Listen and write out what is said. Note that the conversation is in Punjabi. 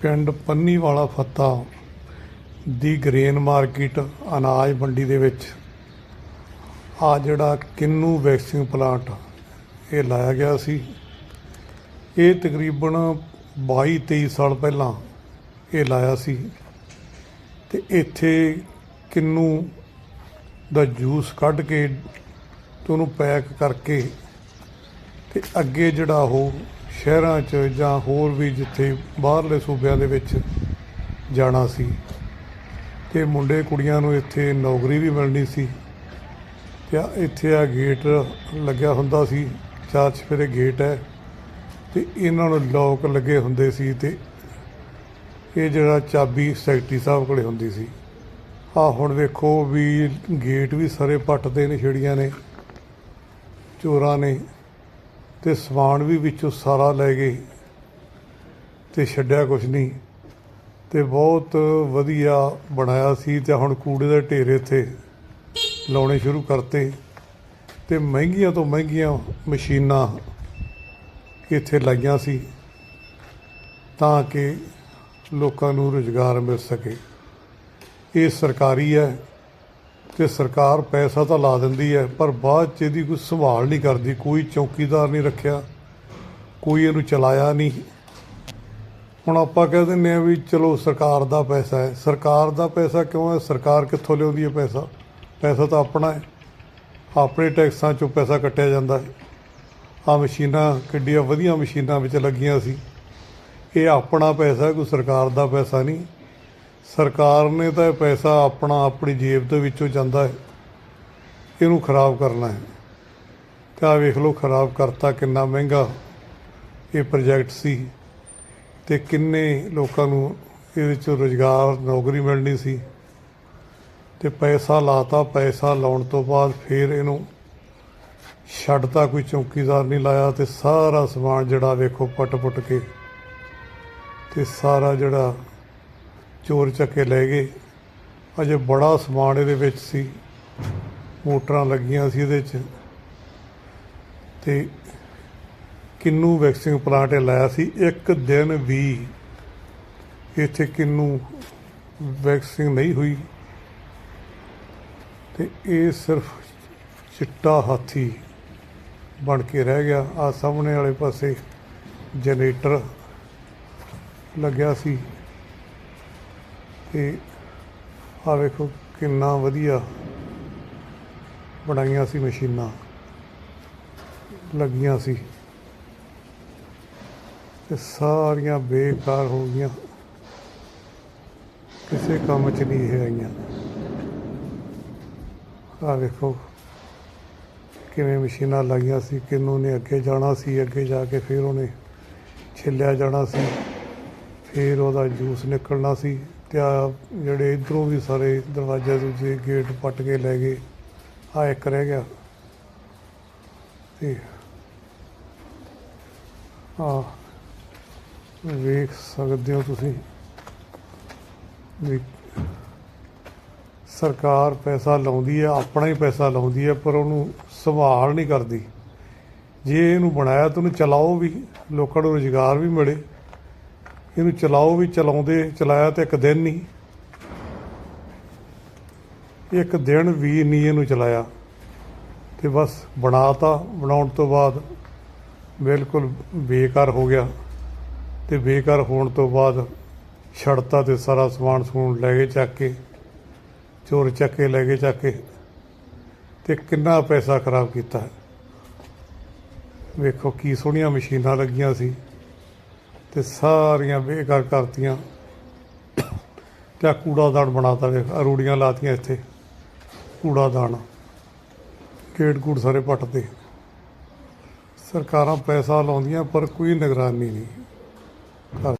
ਪਿੰਡ ਪੰਨੀ ਵਾਲਾ ਫੱਤਾ ਦੀ ਗ੍ਰੇਨ ਮਾਰਕੀਟ ਅਨਾਜ ਮੰਡੀ ਦੇ ਵਿੱਚ ਆ ਜਿਹੜਾ ਕਿੰਨੂ ਵੈਕਸਿੰਗ ਪਲਾਂਟ ਇਹ ਲਾਇਆ ਗਿਆ ਸੀ। ਇਹ ਤਕਰੀਬਨ 22 23 ਸਾਲ ਪਹਿਲਾਂ ਇਹ ਲਾਇਆ ਸੀ ਤੇ ਇੱਥੇ ਕਿੰਨੂ ਦਾ ਜੂਸ ਕੱਢ ਕੇ ਤੇ ਉਹਨੂੰ ਪੈਕ ਕਰਕੇ ਤੇ ਅੱਗੇ ਜਿਹੜਾ ਉਹ ਸ਼ਹਿਰਾਂ 'ਚ ਜਾਂ ਹੋਰ ਵੀ ਜਿੱਥੇ ਬਾਹਰਲੇ ਸੂਬਿਆਂ ਦੇ ਵਿੱਚ ਜਾਣਾ ਸੀ। ਤੇ ਮੁੰਡੇ ਕੁੜੀਆਂ ਨੂੰ ਇੱਥੇ ਨੌਕਰੀ ਵੀ ਮਿਲਣੀ ਸੀ। ਤੇ ਇੱਥੇ ਆ ਗੇਟ ਲੱਗਿਆ ਹੁੰਦਾ ਸੀ। ਚਾਰ ਚਫੇਰੇ ਗੇਟ ਹੈ। ਤੇ ਇਹਨਾਂ ਨੂੰ ਲੋਕ ਲੱਗੇ ਹੁੰਦੇ ਸੀ ਤੇ ਇਹ ਜਿਹੜਾ ਚਾਬੀ ਸੈਕਟਰੀ ਸਾਹਿਬ ਕੋਲੇ ਹੁੰਦੀ ਸੀ। ਆ ਹੁਣ ਵੇਖੋ ਵੀ ਗੇਟ ਵੀ ਸਾਰੇ ਪੱਟਦੇ ਨੇ, ਛੜੀਆਂ ਨੇ, ਚੋਰਾਂ ਨੇ। ਤੇ ਸਮਾਨ ਵੀ ਵਿੱਚੋਂ ਸਾਰਾ ਲੈ ਗਏ ਤੇ ਛੱਡਿਆ ਕੁਛ ਨਹੀਂ। ਤੇ ਬਹੁਤ ਵਧੀਆ ਬਣਾਇਆ ਸੀ ਤੇ ਹੁਣ ਕੂੜੇ ਦੇ ਢੇਰੇ ਇੱਥੇ ਲਾਉਣੇ ਸ਼ੁਰੂ ਕਰਤੇ। ਤੇ ਮਹਿੰਗੀਆਂ ਤੋਂ ਮਹਿੰਗੀਆਂ ਮਸ਼ੀਨਾਂ ਇੱਥੇ ਲਾਈਆਂ ਸੀ ਤਾਂ ਕਿ ਲੋਕਾਂ ਨੂੰ ਰੁਜ਼ਗਾਰ ਮਿਲ ਸਕੇ। ਇਹ ਸਰਕਾਰੀ ਹੈ। ਤੇ ਸਰਕਾਰ ਪੈਸਾ ਤਾਂ ਲਾ ਦਿੰਦੀ ਹੈ, ਪਰ ਬਾਅਦ ਚ ਇਹਦੀ ਕੋਈ ਸੰਭਾਲ ਨਹੀਂ ਕਰਦੀ, ਕੋਈ ਚੌਕੀਦਾਰ ਨਹੀਂ ਰੱਖਿਆ, ਕੋਈ ਇਹਨੂੰ ਚਲਾਇਆ ਨਹੀਂ। ਹੁਣ ਆਪਾਂ ਕਹਿ ਦਿੰਦੇ ਆ ਵੀ ਚਲੋ ਸਰਕਾਰ ਦਾ ਪੈਸਾ ਹੈ। ਸਰਕਾਰ ਦਾ ਪੈਸਾ ਕਿਉਂ ਹੈ? ਸਰਕਾਰ ਕਿੱਥੋਂ ਲਿਆਉਂਦੀ ਹੈ ਪੈਸਾ? ਪੈਸਾ ਤਾਂ ਆਪਣਾ ਹੈ। ਆਪਣੇ ਟੈਕਸਾਂ ਚੋਂ ਪੈਸਾ ਕੱਟਿਆ ਜਾਂਦਾ ਹੈ। ਆ ਮਸ਼ੀਨਾਂ, ਕਿੱਡੀਆਂ ਵਧੀਆ ਮਸ਼ੀਨਾਂ ਵਿੱਚ ਲੱਗੀਆਂ ਸੀ। ਇਹ ਆਪਣਾ ਪੈਸਾ ਕੋਈ ਸਰਕਾਰ ਦਾ ਪੈਸਾ ਨਹੀਂ। ਸਰਕਾਰ ਨੇ ਤਾਂ ਇਹ ਪੈਸਾ ਆਪਣਾ ਆਪਣੀ ਜੇਬ ਦੇ ਵਿੱਚੋਂ ਜਾਂਦਾ ਹੈ। ਇਹਨੂੰ ਖਰਾਬ ਕਰਨਾ ਹੈ। ਤੇ ਆ ਵੇਖ ਲਓ ਖਰਾਬ ਕਰਤਾ ਕਿੰਨਾ ਮਹਿੰਗਾ ਇਹ ਪ੍ਰੋਜੈਕਟ ਸੀ ਤੇ ਕਿੰਨੇ ਲੋਕਾਂ ਨੂੰ ਇਹਦੇ ਵਿੱਚੋਂ ਰੁਜ਼ਗਾਰ, ਨੌਕਰੀ ਮਿਲਣੀ ਸੀ। ਤੇ ਪੈਸਾ ਲਾਤਾ, ਪੈਸਾ ਲਾਉਣ ਤੋਂ ਬਾਅਦ ਫਿਰ ਇਹਨੂੰ ਛੱਡਤਾ, ਕੋਈ ਚੌਕੀਦਾਰ ਨਹੀਂ ਲਾਇਆ ਤੇ ਸਾਰਾ ਸਮਾਨ ਜਿਹੜਾ ਵੇਖੋ ਪਟ-ਪੁੱਟ ਕੇ ਤੇ ਸਾਰਾ ਜਿਹੜਾ ਚੋਰ ਚੱਕ ਕੇ ਲੈ ਗਏ। ਅਜੇ ਬੜਾ ਸਮਾਨ ਇਹਦੇ ਵਿੱਚ ਸੀ। ਮੋਟਰਾਂ ਲੱਗੀਆਂ ਸੀ ਇਹਦੇ 'ਚ। ਤੇ ਕਿੰਨੂ ਵੈਕਸਿੰਗ ਪਲਾਂਟ ਇਹ ਲਾਇਆ ਸੀ। ਇੱਕ ਦਿਨ ਵੀ ਇੱਥੇ ਕਿੰਨੂ ਵੈਕਸਿੰਗ ਨਹੀਂ ਹੋਈ। ਤੇ ਇਹ ਸਿਰਫ ਚਿੱਟਾ ਹਾਥੀ ਬਣ ਕੇ ਰਹਿ ਗਿਆ। ਆ ਸਾਹਮਣੇ ਵਾਲੇ ਪਾਸੇ ਜਨਰੇਟਰ ਲੱਗਿਆ ਸੀ। ਤੇ ਆ ਵੇਖੋ ਕਿੰਨਾ ਵਧੀਆ ਬਣਾਈਆਂ ਸੀ ਮਸ਼ੀਨਾਂ, ਲੱਗੀਆਂ ਸੀ। ਤੇ ਸਾਰੀਆਂ ਬੇਕਾਰ ਹੋ ਗਈਆਂ। ਕਿਸੇ ਕੰਮ 'ਚ ਨਹੀਂ ਇਹ ਆਈਆਂ। ਆ ਵੇਖੋ ਕਿਵੇਂ ਮਸ਼ੀਨਾਂ ਲਾਈਆਂ ਸੀ ਕਿੰਨੂ ਨੇ ਅੱਗੇ ਜਾਣਾ ਸੀ, ਅੱਗੇ ਜਾ ਕੇ ਫਿਰ ਉਹਨੇ ਛਿੱਲਿਆ ਜਾਣਾ ਸੀ, ਫਿਰ ਉਹਦਾ ਜੂਸ ਨਿਕਲਣਾ ਸੀ। ਤੇ ਆ ਜਿਹੜੇ ਇਧਰੋਂ ਵੀ ਸਾਰੇ ਦਰਵਾਜ਼ੇ ਦੂਜੇ ਗੇਟ ਪੱਟ ਕੇ ਲੈ ਗਏ। ਆ ਇੱਕ ਰਹਿ ਗਿਆ। ਤੇ ਆ ਵੇਖ ਸਕਦੇ ਹੋ ਤੁਸੀਂ ਵੀ ਸਰਕਾਰ ਪੈਸਾ ਲਾਉਂਦੀ ਹੈ, ਆਪਣਾ ਹੀ ਪੈਸਾ ਲਾਉਂਦੀ ਹੈ, ਪਰ ਉਹਨੂੰ ਸੰਭਾਲ ਨਹੀਂ ਕਰਦੀ। ਜੇ ਇਹਨੂੰ ਬਣਾਇਆ ਤਾਂ ਉਹਨੂੰ ਚਲਾਓ ਵੀ, ਲੋਕਾਂ ਨੂੰ ਰੁਜ਼ਗਾਰ ਵੀ ਮਿਲੇ। ਇਹਨੂੰ ਚਲਾਓ ਵੀ ਚਲਾਉਂਦੇ, ਚਲਾਇਆ ਤੇ ਇੱਕ ਦਿਨ ਨਹੀਂ ਇੱਕ ਦਿਨ ਵੀ ਨਹੀਂ ਇਹਨੂੰ ਚਲਾਇਆ। ਤੇ ਬਸ ਬਣਾਤਾ, ਬਣਾਉਣ ਤੋਂ ਬਾਅਦ ਬਿਲਕੁਲ ਬੇਕਾਰ ਹੋ ਗਿਆ। ਤੇ ਬੇਕਾਰ ਹੋਣ ਤੋਂ ਬਾਅਦ ਛੜਤਾ ਤੇ ਸਾਰਾ ਸਮਾਨ ਸਮੂਨ ਲੈ ਕੇ ਚੱਕ ਕੇ, ਚੋਰ ਚੱਕ ਕੇ, ਲੈ ਕੇ ਚੱਕ ਕੇ ਤੇ ਕਿੰਨਾ ਪੈਸਾ ਖਰਾਬ ਕੀਤਾ। ਵੇਖੋ ਕੀ ਸੋਹਣੀਆਂ ਮਸ਼ੀਨਾਂ ਲੱਗੀਆਂ ਸੀ। ਤੇ ਸਾਰੀਆਂ ਬੇਕਾਰ ਕਰਤੀਆਂ। ਤੇ ਆਹ ਕੂੜਾਦਾਨ ਬਣਾਤਾ ਵੇਖ, ਆਹ ਰੂੜੀਆਂ ਲਾਤੀਆਂ ਇੱਥੇ। ਕੂੜਾਦਾਨ। ਗੇਟ ਕੂੜ ਸਾਰੇ ਪੱਟਦੇ ਸਰਕਾਰਾਂ ਪੈਸਾ ਲਾਉਂਦੀਆਂ, ਪਰ ਕੋਈ ਨਿਗਰਾਨੀ ਨਹੀਂ। ਕਰ